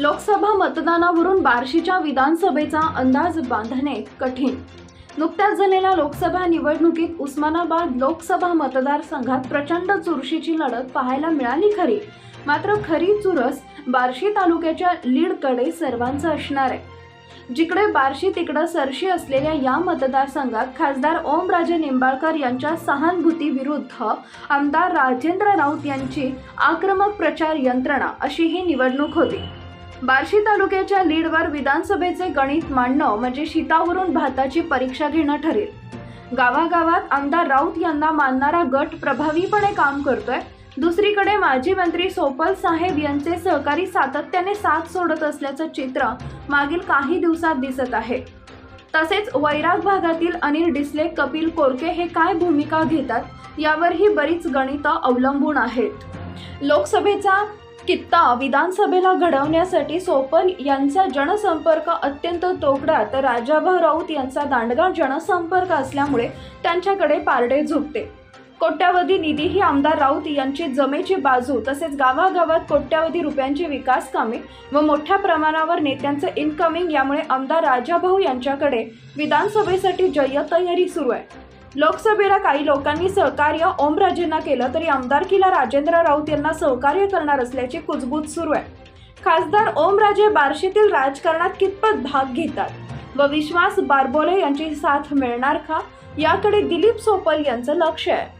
लोकसभा मतदानावरून बार्शीच्या विधानसभेचा अंदाज बांधणे कठीण. नुकत्याच झालेल्या लोकसभा निवडणुकीत उस्मानाबाद लोकसभा मतदारसंघात प्रचंड चुरशीची लढत पाहायला मिळाली खरी. मात्र खरी चुरस बार्शी तालुक्याच्या लीडकडे सर्वांचं असणार आहे. जिकडे बार्शी तिकडं सरशी असलेल्या या मतदारसंघात खासदार ओमराजे निंबाळकर यांच्या सहानुभूती विरुद्ध आमदार राजेंद्र राऊत यांची आक्रमक प्रचार यंत्रणा अशी ही निवडणूक होती. बार्शी तालुक्याच्या लीडवर विधानसभेचे गणित मांडणं म्हणजे शीतावरून भाताची परीक्षा घेणं ठरेल. गावागावात आमदार राऊत यांना मानणारा गट प्रभावीपणे काम करतोय. दुसरीकडे माजी मंत्री सोपल साहेब यांचे सहकारी सातत्याने साथ सोडत असल्याचं चित्र मागील काही दिवसात दिसत आहे. तसेच वैराग भागातील अनिल डिसले कपिल कोरके हे काय भूमिका घेतात यावरही बरीच गणितं अवलंबून आहेत. लोकसभेचा कित्ता विधानसभेला घडवण्यासाठी सोपल यांचा जनसंपर्क अत्यंत तोकडा तर राजाभाऊ राऊत यांचा दांडगा जनसंपर्क असल्यामुळे त्यांच्याकडे पारडे झुकते. कोट्यावधी निधी ही आमदार राऊत यांची जमेची बाजू तसेच गावागावात कोट्यावधी रुपयांची विकास कामे व मोठ्या प्रमाणावर नेत्यांचं इनकमिंग यामुळे आमदार राजाभाऊ यांच्याकडे विधानसभेसाठी जय्यत तयारी सुरू आहे. लोकसभेला काही लोकांनी सहकार्य ओमराजेंना केलं तरी आमदारकीला राजेंद्र राऊत यांना सहकार्य करणार असल्याची कुजबूज सुरू आहे. खासदार ओमराजे बार्शीतील राजकारणात कितपत भाग घेतात? व विश्वास बारबोले यांची साथ मिळणार का? याकडे दिलीप सोपल यांचं लक्ष आहे.